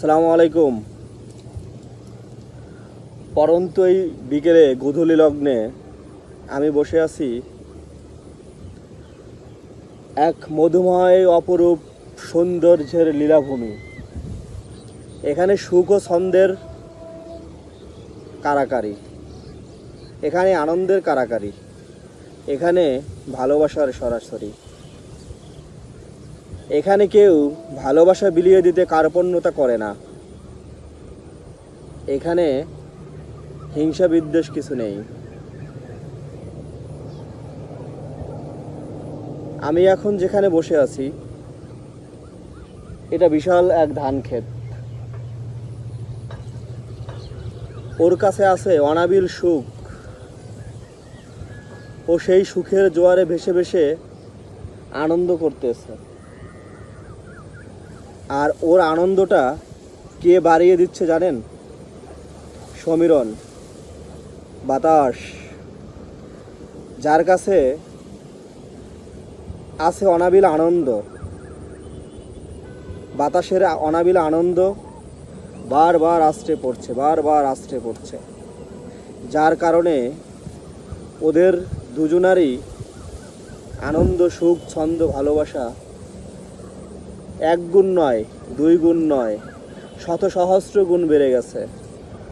সালামু আলাইকুম। পরন্তু এই বিকেলে গোধূলি লগ্নে আমি বসে আছি এক মধুময় অপরূপ সৌন্দর্যের লীলাভূমি। এখানে সুখ ও ছন্দের কারাকারি। এখানে আনন্দের কারাকারি। এখানে ভালোবাসার সরাসরি। এখানে কেউ ভালোবাসা বিলিয়ে দিতে কার্পণ্যতা করে না। এখানে হিংসা বিদ্বেষ কিছু নেই। আমি এখন যেখানে বসে আছি, এটা বিশাল এক ধান ক্ষেত। ওর কাছে আছে অনাবিল সুখ। ও সেই সুখের জোয়ারে ভেসে ভেসে আনন্দ করতেছে। আর ওর আনন্দটা কে বাড়িয়ে দিচ্ছে জানেন? সমীরণ। বাতাস। যার কাছে আছে অনাবিল আনন্দ। বাতাসের অনাবিল আনন্দ বারবার আশ্রে পড়ছে, বারবার আশ্রে পড়ছে। যার কারণে ওদের দুজনারই আনন্দ, সুখ, ছন্দ, ভালোবাসা এক গুণ নয়, দুই গুণ নয়, শত সহস্র গুণ বেড়ে গেছে।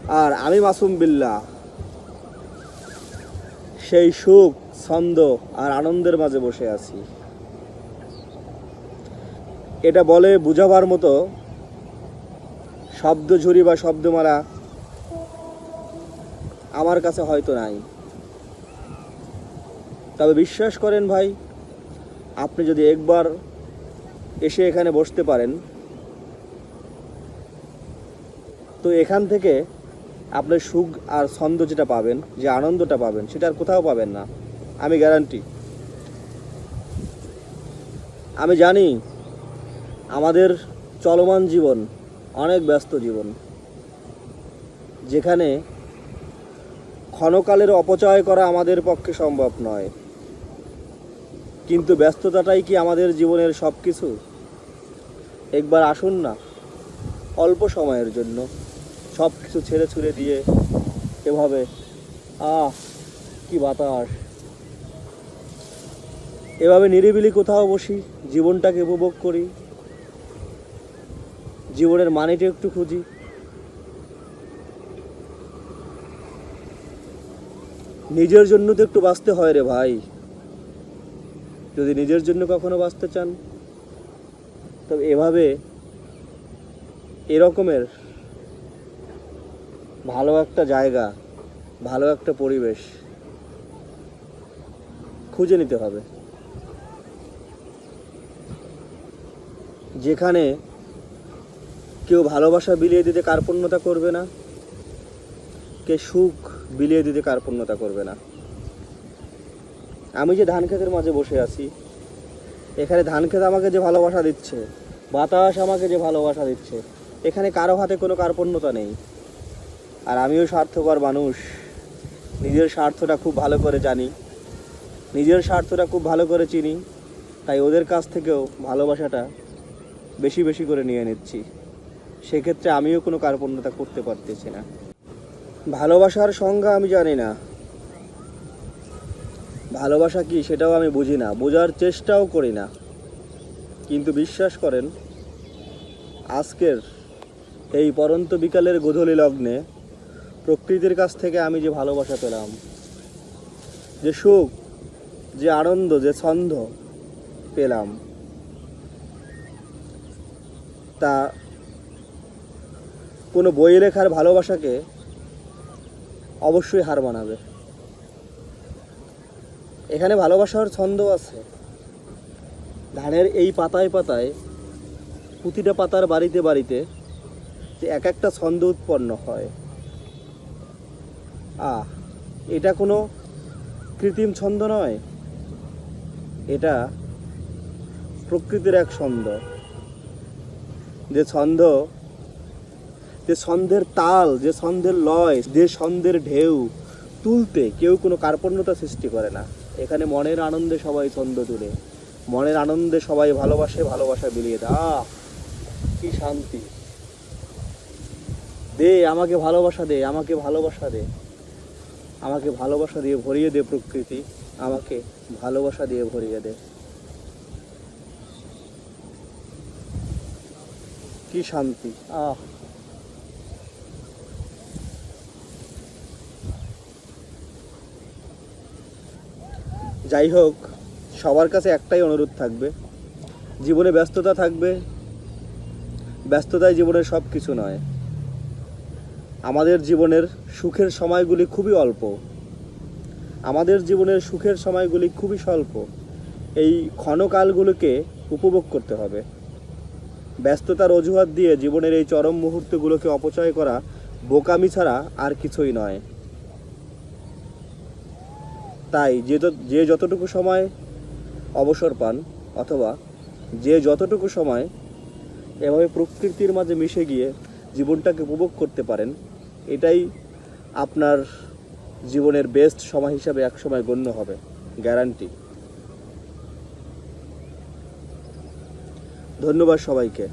আর আমি মাসুম বিল্লাহ। সেই সুখ, ছন্দ আর আনন্দের মাঝে বসে আছি। এটা বলে বুঝাবার মতো শব্দ ঝুরি বা শব্দমালা আমার কাছে হয়তো নাই। তবে বিশ্বাস করেন ভাই, আপনি যদি একবার এসে এখানে বসতে পারেন। তো এখান থেকে আপনার সুখ আর ছন্দ যেটা পাবেন, যে আনন্দটা পাবেন, সেটা আর কোথাও পাবেন না। আমি গ্যারান্টি আমি জানি আমাদের চলমান জীবন অনেক ব্যস্ত জীবন, যেখানে ক্ষণকালের অপচয় করা আমাদের পক্ষে সম্ভব নয়। কিন্তু ব্যস্ততাটাই কি আমাদের জীবনের সব কিছু একবার আসুন না। অল্প সময়ের জন্য। সব কিছু ছেড়ে ছুড়ে দিয়ে এভাবে। আহ, কি বাতাস। এভাবে নিরিবিলি কোথাও বসি, জীবনটাকে উপভোগ করি। জীবনের মানেটা একটু খুঁজি। নিজের জন্য তো একটু বাঁচতে হয় রে ভাই। যদি নিজের জন্য কখনো বাঁচতে চান তবে এভাবে এরকমের ভালো একটা জায়গা, ভালো একটা পরিবেশ খুঁজে নিতে হবে। যেখানে কেউ ভালোবাসা বিলিয়ে দিতে কার্পণ্যতা করবে না, কে সুখ বিলিয়ে দিতে কার্পণ্যতা করবে না। আমি যে ধান ক্ষেতের মাঝে বসে আছি এখানে ধান ক্ষেত আমাকে যে ভালোবাসা দিচ্ছে, বাতাস আমাকে যে ভালোবাসা দিচ্ছে, এখানে কারও হাতে কোনো কার্পণ্যতা নেই। আর আমিও স্বার্থকর মানুষ। নিজের স্বার্থটা খুব ভালো করে জানি। নিজের স্বার্থটা খুব ভালো করে চিনি। তাই ওদের কাছ থেকেও ভালোবাসাটা বেশি বেশি করে নিয়ে নিচ্ছি। সেক্ষেত্রে আমিও কোনো কার্পণ্যতা করতে পারতেছি না। ভালোবাসার সংজ্ঞা আমি জানি না। ভালোবাসা কি সেটাও আমি বুঝি না। বোঝার চেষ্টাও করি না। কিন্তু বিশ্বাস করেন, আজকের এই পরন্ত বিকালের গোধূলি লগ্নে প্রকৃতির কাছ থেকে আমি যে ভালোবাসা পেলাম, যে সুখ, যে আনন্দ, যে ছন্দ পেলাম, তা কোনো বই লেখার ভালোবাসাকে অবশ্যই হার মানাবে। এখানে ভালোবাসার ছন্দ আছে। ধানের এই পাতায় পাতায়, প্রতিটা পাতার বাড়িতে বাড়িতে যে এক একটা ছন্দ উৎপন্ন হয়। আহ, এটা কোনো কৃত্রিম ছন্দ নয়। এটা প্রকৃতির এক ছন্দ। যে ছন্দ, যে ছন্দের তাল, যে ছন্দের লয়, যে ছন্দের ঢেউ তুলতে কেউ কোনো কার্পণ্যতা সৃষ্টি করে না। এখানে মনের আনন্দে সবাই ছন্দ তুলে। মনের আনন্দে সবাই ভালোবাসে, ভালোবাসা বিলিয়ে আহ, কি শান্তি। দে, আমাকে ভালোবাসা দে, আমাকে ভালোবাসা দে। আমাকে ভালোবাসা দিয়ে ভরিয়ে দে প্রকৃতি। আমাকে ভালোবাসা দিয়ে ভরিয়ে দে। কি শান্তি। আহ যাই হোক, সবার কাছে একটাই অনুরোধ থাকবে, জীবনে ব্যস্ততা থাকবে ব্যস্ততায় জীবনের সব কিছু নয়। আমাদের জীবনের সুখের সময়গুলি খুবই অল্প। আমাদের জীবনের সুখের সময়গুলি খুবই স্বল্প। এই ক্ষণকালগুলোকে উপভোগ করতে হবে। ব্যস্ততার অজুহাত দিয়ে জীবনের এই চরম মুহূর্তগুলোকে অপচয় করা বোকামি ছাড়া আর কিছুই নয়। তাই যে যে যতটুকু সময় অবসর পান, অথবা যে যতটুকু সময় এভাবে প্রকৃতির মাঝে মিশে গিয়ে জীবনটাকে উপভোগ করতে পারেন, এটাই আপনার জীবনের বেস্ট সময় হিসাবে একসময় গণ্য হবে গ্যারান্টি ধন্যবাদ সবাইকে।